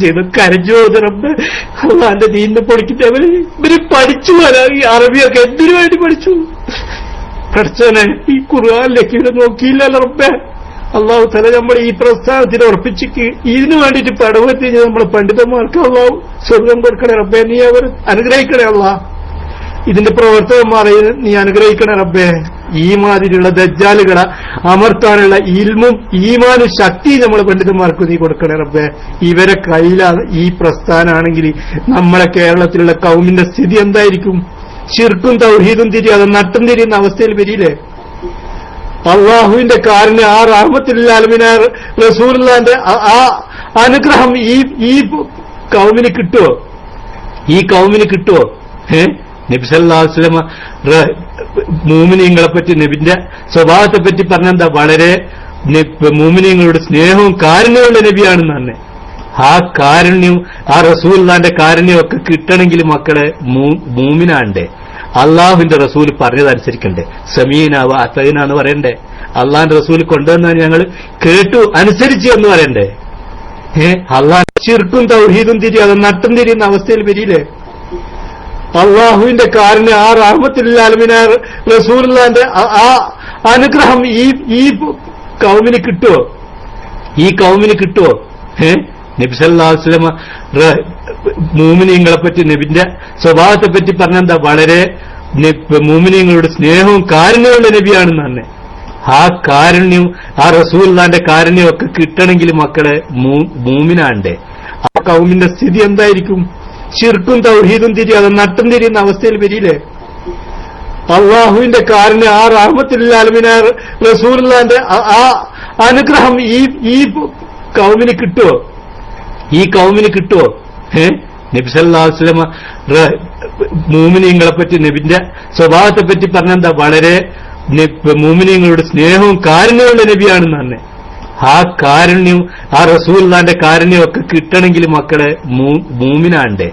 ചെയ്ത് പോകുന്നുണ്ട് അള്ളാന്റെ ദീനിനെ പൊളിക്കുന്നവര് ഇവർ പഠിച്ചു ഈ അറബിയൊക്കെ എന്തിനു വേണ്ടി പഠിച്ചു? പഠിച്ചാലെ ഈ ഖുർആാനിലേക്ക് ഇവരെ നോക്കിയില്ലല്ലോ റബ്ബേ. അള്ളാഹു തല നമ്മൾ ഈ പ്രസ്ഥാനത്തിന് ഉറപ്പിച്ചിക്ക്. ഇതിനു വേണ്ടിയിട്ട് പടവെത്തി നമ്മൾ പണ്ഡിതന്മാർക്ക് അള്ളാഹു സ്വർഗം കൊടുക്കണേ റബ്ബേ. നീ അവർ അനുഗ്രഹിക്കണേ അള്ളാഹ്. ഇതിന്റെ പ്രവർത്തകന്മാരെ നീ അനുഗ്രഹിക്കണേ റബ്ബേ. ഈ മാതിരിയുള്ള ദജ്ജാലുകളെ അമർത്താനുള്ള ഇൽമും ഈമാനും ശക്തിയും നമ്മൾ പണ്ഡിതന്മാർക്ക് നീ കൊടുക്കണേ റബ്ബെ. ഇവരെ കയ്യിലാണ് ഈ പ്രസ്ഥാനാണെങ്കിൽ നമ്മളെ കേരളത്തിലുള്ള കൗമിന്റെ സ്ഥിതി എന്തായിരിക്കും? ശിർക്കും തൗഹീദും തിരിയാതെ നട്ടം തിരിയുന്ന അവസ്ഥയിൽ വരില്ലേ? അള്ളാഹുവിന്റെ കാരന് ആ റാഹമത്തിലാലമിന റസൂലിന്റെ ആ അനുഗ്രഹം ഈ ഈ കൗമിന് കിട്ടുമോ ഈ കൗമിന് കിട്ടുമോ ഏ നബിസല്ലാസ്ലമ മൂമിനിയങ്ങളെ പറ്റി നബിന്റെ സ്വഭാവത്തെ പറ്റി പറഞ്ഞെന്താ? വളരെ മൂമിനിയങ്ങളുടെ സ്നേഹവും കാരുണ്യമുള്ള നബിയാണെന്ന് തന്നെ ആ കാരുണ്യം ആ റസൂല്ലാന്റെ കാരുണ്യം ഒക്കെ കിട്ടണമെങ്കിൽ മക്കളെ മൂമിനാണ്ടേ അള്ളാഹുവിന്റെ റസൂൽ പറഞ്ഞതനുസരിക്കണ്ടേ. സമീനാവ അത്തൈന എന്ന് പറയണ്ടേ. അള്ളാഹിന്റെ റസൂൽ കൊണ്ടുവന്ന ഞങ്ങൾ കേട്ടു അനുസരിച്ച് എന്ന് പറയണ്ടേ. ഏ? അള്ളാഹ് ചിർക്കും തൗഹീദും തിരി അത് നട്ടും തിരിയുന്ന അവസ്ഥയിൽ വരില്ലേ? അള്ളാഹുവിന്റെ കാരണം ആ റാഹമത്തിലാലമിന റസൂലിന്റെ ആ അനുഗ്രഹം ഈ ഈ കൗമിന് കിട്ടുമോ ഈ കൗമിന് കിട്ടുമോ ഏ നബിസല്ലാസ്ലമ മൂമിനിയങ്ങളെ പറ്റി നബിന്റെ സ്വഭാവത്തെ പറ്റി പറഞ്ഞെന്താ? വളരെ മൂമിനിയങ്ങളുടെ സ്നേഹവും കാരുണ്യമുള്ള നബിയാണെന്ന് തന്നെ ആ കാരുണ്യവും ആ റസൂല്ലാന്റെ കാരുണ്യമൊക്കെ കിട്ടണമെങ്കിൽ മക്കളെ മൂമിനാണ്ടേ. ആ കൗമിന്റെ സ്ഥിതി എന്തായിരിക്കും? ശിർക്കും തൗഹീദും തിരിയും അത് നട്ടും തിരിയുന്ന അവസ്ഥയിൽ വരില്ലേ അള്ളാഹുവിന്റെ കാരന് ആ റാഹമത്തിലാലമിന റസൂലിന്റെ ആ അനുഗ്രഹം ഈ ഈ കൗമിന് കിട്ടുമോ ഈ കൗമിന് കിട്ടുമോ ഏ? നബിസല്ലാസ്ലമ മൂമിനിയങ്ങളെ പറ്റി നബിന്റെ സ്വഭാവത്തെ പറ്റി പറഞ്ഞെന്താ? വളരെ മൂമിനിയങ്ങളുടെ സ്നേഹവും കാരുണ്യമുള്ള നബിയാണെന്ന് തന്നെ ആ കാരുണ്യം ആ റസൂല്ലാന്റെ കാരുണ്യം ഒക്കെ കിട്ടണമെങ്കിൽ മക്കളെ മൂമിനാണ്ടേ.